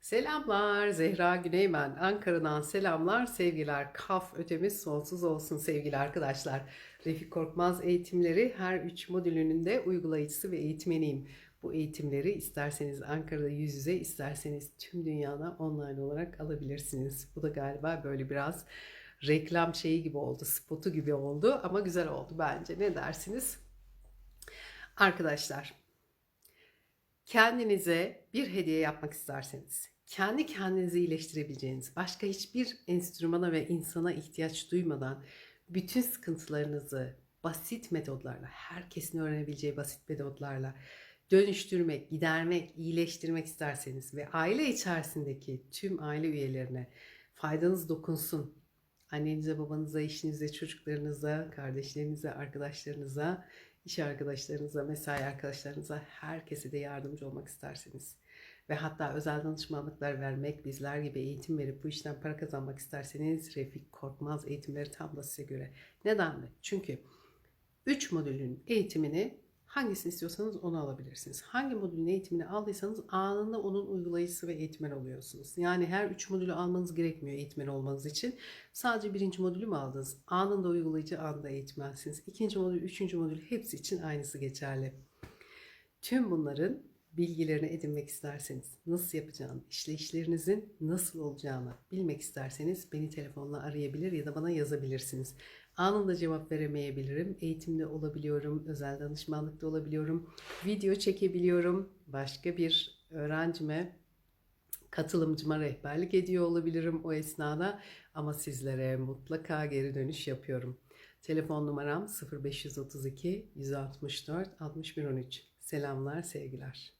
Selamlar Zehra Güney ben. Ankara'dan selamlar, sevgiler. Kaf ötemiz sonsuz olsun sevgili arkadaşlar. Refik Korkmaz eğitimleri her üç modülünün de uygulayıcısı ve eğitmeniyim. Bu eğitimleri isterseniz Ankara'da yüz yüze, isterseniz tüm dünyada online olarak alabilirsiniz. Bu da galiba böyle biraz reklam şeyi gibi oldu, spotu gibi oldu ama güzel oldu bence. Ne dersiniz? Arkadaşlar, kendinize bir hediye yapmak isterseniz, kendi kendinizi iyileştirebileceğiniz, başka hiçbir enstrümana ve insana ihtiyaç duymadan bütün sıkıntılarınızı basit metodlarla, herkesin öğrenebileceği basit metodlarla dönüştürmek, gidermek, iyileştirmek isterseniz ve aile içerisindeki tüm aile üyelerine faydanız dokunsun. Annenize, babanıza, eşinize, çocuklarınıza, kardeşlerinize, arkadaşlarınıza, iş arkadaşlarınıza, mesai arkadaşlarınıza, herkese de yardımcı olmak isterseniz ve hatta özel danışmanlıklar vermek, bizler gibi eğitim verip bu işten para kazanmak isterseniz Refik Korkmaz eğitimleri tam da size göre. Neden mi? Çünkü 3 modülün eğitimini hangisini istiyorsanız onu alabilirsiniz. Hangi modülün eğitimini aldıysanız anında onun uygulayıcısı ve eğitmen oluyorsunuz. Yani her 3 modülü almanız gerekmiyor eğitmen olmanız için. Sadece birinci modülü mü aldınız? Anında uygulayıcı, anında eğitmensiniz. İkinci modül, üçüncü modül hepsi için aynısı geçerli. Tüm bunların bilgilerini edinmek isterseniz, nasıl yapacağını, işleyişlerinizin nasıl olacağını bilmek isterseniz beni telefonla arayabilir ya da bana yazabilirsiniz. Anında cevap veremeyebilirim. Eğitimde olabiliyorum, özel danışmanlıkta olabiliyorum, video çekebiliyorum. Başka bir öğrencime, katılımcıma rehberlik ediyor olabilirim o esnada ama sizlere mutlaka geri dönüş yapıyorum. Telefon numaram 0532 164 6113. Selamlar, sevgiler.